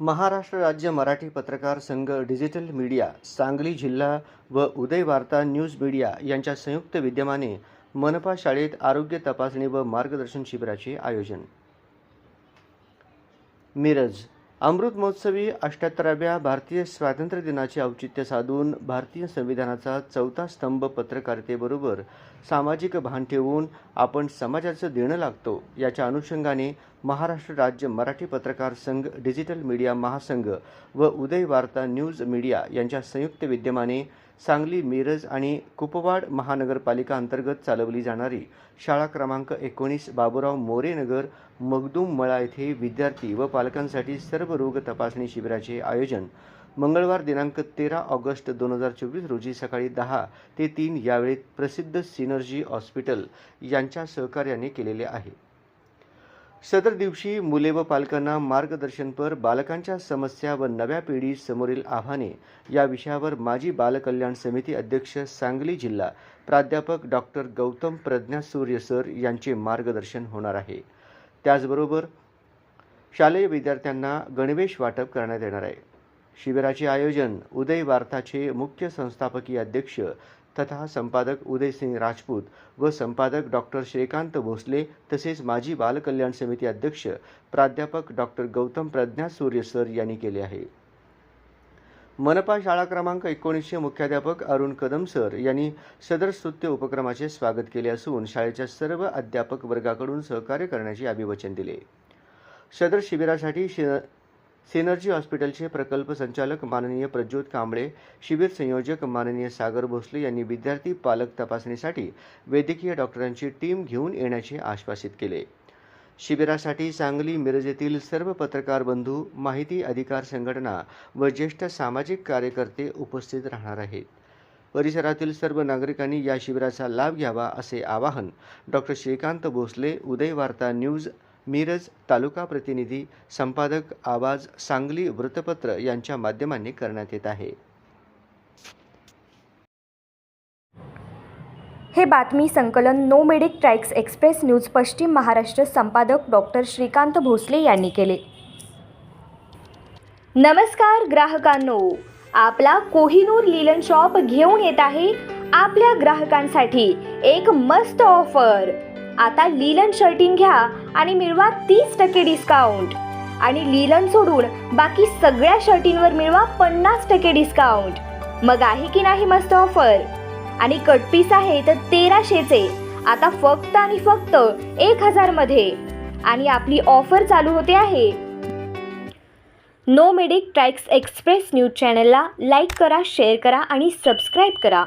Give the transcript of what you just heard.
महाराष्ट्र राज्य मराठी पत्रकार संघ डिजिटल मीडिया सांगली जिल्हा व उदय वार्ता न्यूज मीडिया यांच्या संयुक्त विद्यमाने मनपा शाळेत आरोग्य तपासणी व मार्गदर्शन शिबिराचे आयोजन. मिरज अमृत महोत्सवी अठ्ठ्याहत्तराव्या भारतीय स्वातंत्र्य दिनाचे औचित्य साधून भारतीय संविधानाचा चौथा स्तंभ पत्रकारितेबरोबर सामाजिक भान ठेवून आपण समाजाचं देणं लागतो याच्या अनुषंगाने महाराष्ट्र राज्य मराठी पत्रकार संघ डिजिटल मीडिया महासंघ व उदय वार्ता न्यूज मीडिया यांच्या संयुक्त विद्यमाने सांगली मिरज आणि कुपवाड महानगरपालिका अंतर्गत चालवली जाणारी शाळा क्रमांक एकोणीस बाबुराव मोरेनगर मगदूम मळा येथे विद्यार्थी व पालकांसाठी सर्व रोग तपासणी शिबिराचे आयोजन मंगळवार दिनांक तेरा ऑगस्ट दोन हजार चोवीस रोजी सकाळी दहा ते तीन यावेळी प्रसिद्ध सिनर्जी हॉस्पिटल यांच्या सहकार्याने केलेले आहे. सदर दिवशी मुले व पालकांना मार्गदर्शनपर बालकांच्या समस्या व नव्या पिढी समोरील आव्हाने या विषयावर माजी बालकल्याण समिती अध्यक्ष सांगली जिल्हा प्राध्यापक डॉक्टर गौतम प्रज्ञा सूर्य सर यांचे मार्गदर्शन होणार आहे. त्याचबरोबर शालेय विद्यार्थ्यांना गणवेश वाटप करण्यात येणार आहे. शिबिराचे आयोजन उदय वार्ताचे मुख्य संस्थापकीय अध्यक्ष तथा संपादक उदयसिंग राजपूत व संपादक डॉक्टर श्रीकांत भोसले तसेच माजी बालकल्याण समिती अध्यक्ष प्राध्यापक डॉक्टर गौतम प्रज्ञा सूर्य सर यांनी केले आहे. मनपा शाळा क्रमांक एकोणीसशे मुख्याध्यापक अरुण कदम सर यांनी सदर स्तुत्य उपक्रमाचे स्वागत केले असून शाळेच्या सर्व अध्यापक वर्गाकडून सहकार्य करण्याचे अभिवचन दिले. सदर शिबिरासाठी शि सिनर्जी हॉस्पिटलचे प्रकल्प संचालक माननीय प्रज्योत कांबळे शिबिर संयोजक माननीय सागर भोसले यांनी विद्यार्थी पालक तपासणीसाठी वैद्यकीय डॉक्टरांची टीम घेऊन येण्याचे आश्वासित केले. शिबिरासाठी सांगली मिरज येथील सर्व पत्रकार बंधू माहिती अधिकार संघटना व ज्येष्ठ सामाजिक कार्यकर्ते उपस्थित राहणार आहेत. परिसरातील सर्व नागरिकांनी या शिबिराचा लाभ घ्यावा असे आवाहन डॉक्टर श्रीकांत भोसले उदय वार्ता न्यूज मिरज तालुका प्रतिनिधी संपादक आवाज सांगली वृत्तपत्र यांच्या माध्यमांनी करण्यात येत आहे. हे बातमी संकलन no medic tracks express news पश्चिम महाराष्ट्र संपादक डॉक्टर श्रीकांत भोसले यांनी केले. नमस्कार ग्राहकांनो. आपला कोहिनूर लिलन शॉप घेऊन येत आहे आपल्या ग्राहकांसाठी एक मस्त ऑफर. आता लिलन शर्टिंग घ्या आणि मिळवा तीस टक्के डिस्काउंट आणि लिलन सोडून बाकी सगळ्या शर्टींवर मिळवा पन्नास टक्के डिस्काउंट मग आहे की नाही मस्त ऑफर आणि कटपीस आहे तर तेराशेचे. आता फक्त आणि फक्त एक हजारमध्ये आणि आपली ऑफर चालू होते आहे. No medic tracks express news चॅनलला लाईक करा शेअर करा आणि सबस्क्राईब करा.